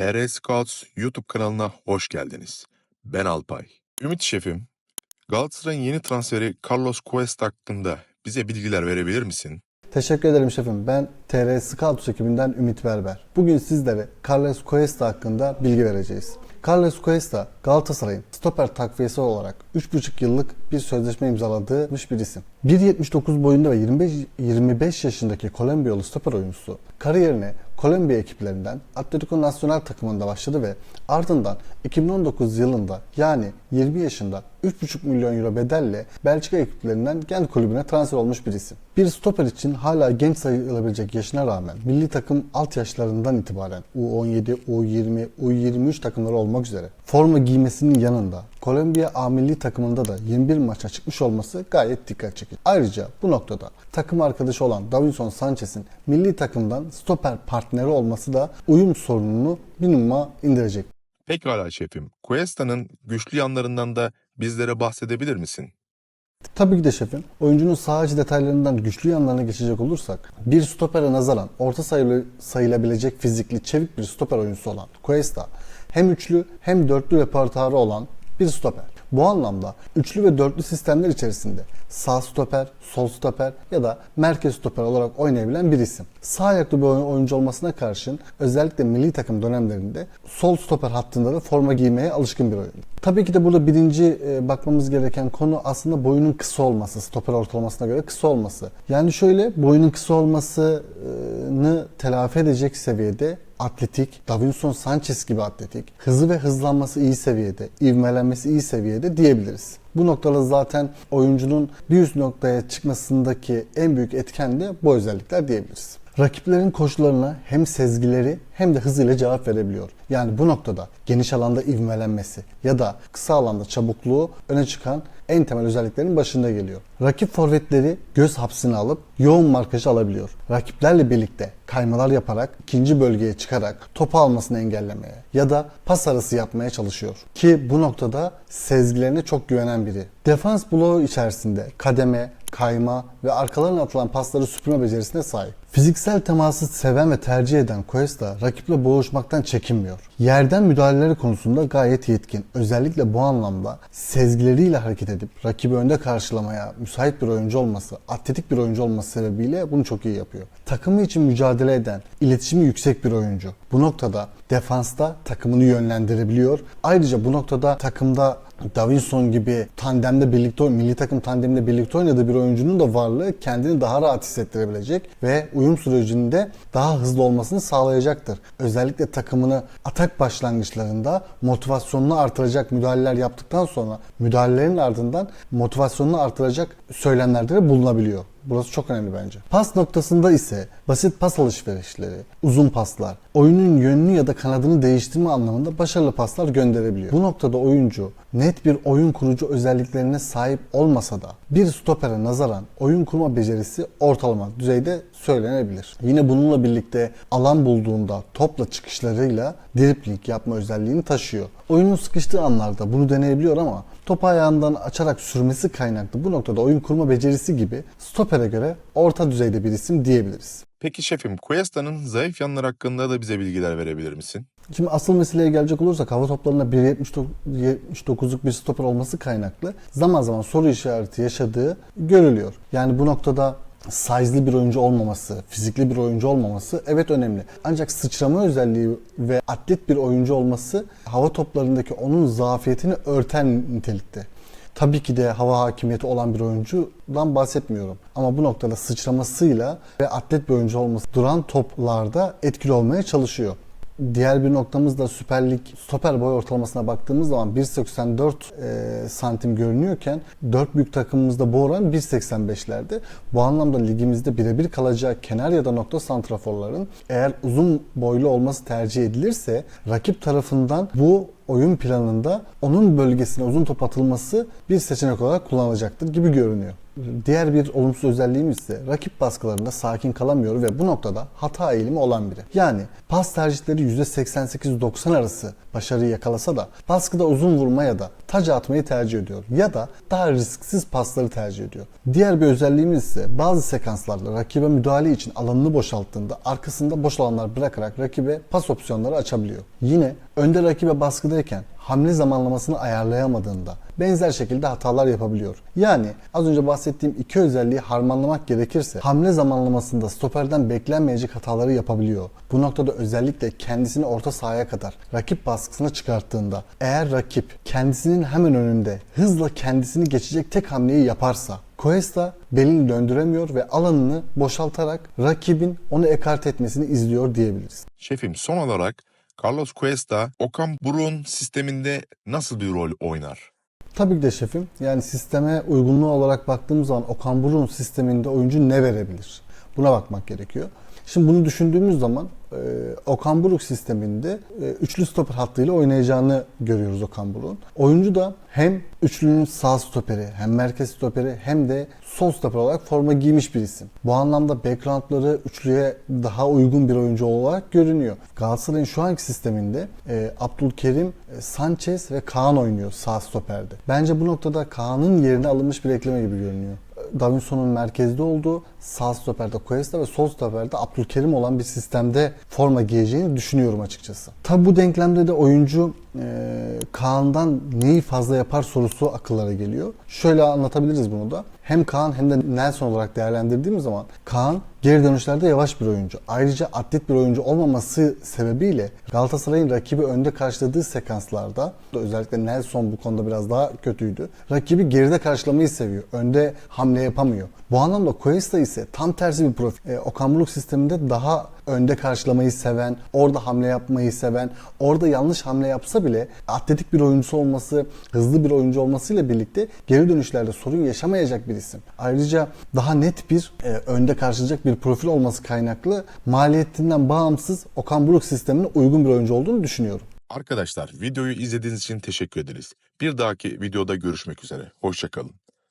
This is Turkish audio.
TR Scouts YouTube kanalına hoş geldiniz. Ben Alpay. Ümit Şefim, Galatasaray'ın yeni transferi Carlos Cuesta hakkında bize bilgiler verebilir misin? Teşekkür ederim şefim. Ben TR Scouts ekibinden Ümit Berber. Bugün sizlere Carlos Cuesta hakkında bilgi vereceğiz. Carlos Cuesta, Galatasaray'ın stoper takviyesi olarak 3,5 yıllık bir sözleşme imzaladığı bir isim. 1.79 boyunda ve 25, 25 yaşındaki Kolombiyalı stoper oyuncusu kariyerine Kolombiya ekiplerinden Atletico Nacional takımında başladı ve ardından 2019 yılında yani 20 yaşında 3,5 milyon euro bedelle Belçika ekiplerinden Gent kulübüne transfer olmuş bir isim. Bir stoper için hala genç sayılabilecek yaşına rağmen milli takım alt yaşlarından itibaren U17, U20, U23 takımları olmak üzere forma giymesinin yanında Kolombiya A milli takımında da 21 maça çıkmış olması gayet dikkat çekici. Ayrıca bu noktada takım arkadaşı olan Davinson Sanchez'in milli takımdan stoper partneri olması da uyum sorununu minimuma indirecek. Pekala şefim, Cuesta'nın güçlü yanlarından da bizlere bahsedebilir misin? Tabii ki de şefim. Oyuncunun saha detaylarından güçlü yanlarına geçecek olursak, bir stopere nazaran orta sayılı, sayılabilecek fizikli, çevik bir stoper oyuncusu olan Cuesta, hem üçlü hem dörtlü repertuarı olan bir stoper. Bu anlamda üçlü ve dörtlü sistemler içerisinde sağ stoper, sol stoper ya da merkez stoper olarak oynayabilen bir isim. Sağ ayaklı bir oyun- oyuncu olmasına karşın özellikle milli takım dönemlerinde sol stoper hattında da forma giymeye alışkın bir oyuncu. Tabii ki de burada birinci e, bakmamız gereken konu aslında boyunun kısa olması, stoper ortalamasına göre kısa olması. Yani şöyle boyunun kısa olmasını telafi edecek seviyede atletik, Davinson Sanchez gibi atletik, hızı ve hızlanması iyi seviyede, ivmelenmesi iyi seviyede diyebiliriz. Bu noktada zaten oyuncunun bir üst noktaya çıkmasındaki en büyük etken de bu özellikler diyebiliriz. Rakiplerin koşullarına hem sezgileri hem de hızıyla cevap verebiliyor. Yani bu noktada geniş alanda ivmelenmesi ya da kısa alanda çabukluğu öne çıkan en temel özelliklerin başında geliyor. Rakip forvetleri göz hapsine alıp yoğun markajı alabiliyor. Rakiplerle birlikte kaymalar yaparak ikinci bölgeye çıkarak topu almasını engellemeye ya da pas arası yapmaya çalışıyor. Ki bu noktada sezgilerine çok güvenen biri. Defans bloğu içerisinde kademe, kayma ve arkalarına atılan pasları süpürme becerisine sahip. Fiziksel teması seven ve tercih eden Cuesta rakiple boğuşmaktan çekinmiyor. Yerden müdahaleleri konusunda gayet yetkin. Özellikle bu anlamda sezgileriyle hareket edip rakibi önde karşılamaya müsait bir oyuncu olması, atletik bir oyuncu olması sebebiyle bunu çok iyi yapıyor. Takımı için mücadele eden, iletişimi yüksek bir oyuncu. Bu noktada defansta takımını yönlendirebiliyor. Ayrıca bu noktada takımda Davinson gibi tandemde birlikte milli takım tandeminde birlikte oynadığı bir oyuncunun da varlığı kendini daha rahat hissettirebilecek ve uyum sürecinde daha hızlı olmasını sağlayacaktır. Özellikle takımını atak başlangıçlarında motivasyonunu artıracak müdahaleler yaptıktan sonra müdahalelerin ardından motivasyonunu artıracak söylemlerde de bulunabiliyor. Burası çok önemli bence. Pas noktasında ise basit pas alışverişleri, uzun paslar, oyunun yönünü ya da kanadını değiştirme anlamında başarılı paslar gönderebiliyor. Bu noktada oyuncu net bir oyun kurucu özelliklerine sahip olmasa da bir stopere nazaran oyun kurma becerisi ortalama düzeyde söylenebilir. Yine bununla birlikte alan bulduğunda topla çıkışlarıyla dribling yapma özelliğini taşıyor. Oyunun sıkıştığı anlarda bunu deneyebiliyor ama topu ayağından açarak sürmesi kaynaklı bu noktada oyun kurma becerisi gibi stopere göre orta düzeyde bir isim diyebiliriz. Peki şefim, Cuesta'nın zayıf yanları hakkında da bize bilgiler verebilir misin? Şimdi asıl meseleye gelecek olursak hava toplarında 1.79'luk bir stoper olması kaynaklı zaman zaman soru işareti yaşadığı görülüyor. Yani bu noktada size'lı bir oyuncu olmaması, fizikli bir oyuncu olmaması evet önemli. Ancak sıçrama özelliği ve atlet bir oyuncu olması hava toplarındaki onun zafiyetini örten nitelikte. Tabii ki de hava hakimiyeti olan bir oyuncudan bahsetmiyorum. Ama bu noktada sıçramasıyla ve atlet bir oyuncu olması duran toplarda etkili olmaya çalışıyor. Diğer bir noktamız da Süper Lig stoper boy ortalamasına baktığımız zaman 1.84 e, santim görünüyorken 4 büyük takımımızda bu oran 1.85'lerde. Bu anlamda ligimizde birebir kalacağı kenar ya da nokta santraforların eğer uzun boylu olması tercih edilirse rakip tarafından bu oyun planında onun bölgesine uzun top atılması bir seçenek olarak kullanılacaktır gibi görünüyor. Diğer bir olumsuz özelliğimiz ise rakip baskılarında sakin kalamıyor ve bu noktada hata eğilimi olan biri. Yani pas tercihleri %88-90 arası başarıyı yakalasa da baskıda uzun vurma ya da taca atmayı tercih ediyor ya da daha risksiz pasları tercih ediyor. Diğer bir özelliğimiz ise bazı sekanslarda rakibe müdahale için alanını boşalttığında arkasında boş alanlar bırakarak rakibe pas opsiyonları açabiliyor. Yine önde rakibe baskıdayken hamle zamanlamasını ayarlayamadığında benzer şekilde hatalar yapabiliyor. Yani az önce bahsettiğim iki özelliği harmanlamak gerekirse hamle zamanlamasında stoperden beklenmeyecek hataları yapabiliyor. Bu noktada özellikle kendisini orta sahaya kadar rakip baskısına çıkarttığında eğer rakip kendisinin hemen önünde hızla kendisini geçecek tek hamleyi yaparsa Cuesta belini döndüremiyor ve alanını boşaltarak rakibin onu ekart etmesini izliyor diyebiliriz. Şefim son olarak Carlos Cuesta Okan Buruk'un sisteminde nasıl bir rol oynar? Tabii ki de şefim. Yani sisteme uygunluğu olarak baktığımız zaman Okan Buruk'un sisteminde oyuncu ne verebilir? Buna bakmak gerekiyor. Şimdi bunu düşündüğümüz zaman e, Okan Buruk sisteminde e, üçlü stoper hattıyla oynayacağını görüyoruz Okan Buruk'un. Oyuncu da hem üçlünün sağ stoperi hem merkez stoperi hem de sol stoper olarak forma giymiş bir isim. Bu anlamda backgroundları üçlüye daha uygun bir oyuncu olarak görünüyor. Galatasaray'ın şu anki sisteminde e, Abdülkerim, e, Sanchez ve Kaan oynuyor sağ stoperde. Bence bu noktada Kaan'ın yerine alınmış bir ekleme gibi görünüyor. Davinson'un merkezde olduğu, sağ stoperde Cuesta ve sol stoperde Abdülkerim olan bir sistemde forma giyeceğini düşünüyorum açıkçası. Tabi bu denklemde de oyuncu e, Kaan'dan neyi fazla yapar sorusu akıllara geliyor. Şöyle anlatabiliriz bunu da. Hem Kaan hem de Nelson olarak değerlendirdiğimiz zaman Kaan geri dönüşlerde yavaş bir oyuncu. Ayrıca atlet bir oyuncu olmaması sebebiyle Galatasaray'ın rakibi önde karşıladığı sekanslarda özellikle Nelson bu konuda biraz daha kötüydü. Rakibi geride karşılamayı seviyor. Önde hamle yapamıyor. Bu anlamda Cuesta ise tam tersi bir profil. E, Okan Buruk sisteminde daha önde karşılamayı seven, orada hamle yapmayı seven, orada yanlış hamle yapsa bile atletik bir oyuncusu olması, hızlı bir oyuncu olmasıyla birlikte geri dönüşlerde sorun yaşamayacak bir isim. Ayrıca daha net bir e, önde karşılayacak bir profil olması kaynaklı maliyetinden bağımsız Okan Buruk sistemine uygun bir oyuncu olduğunu düşünüyorum. Arkadaşlar videoyu izlediğiniz için teşekkür ederiz. Bir dahaki videoda görüşmek üzere. Hoşçakalın.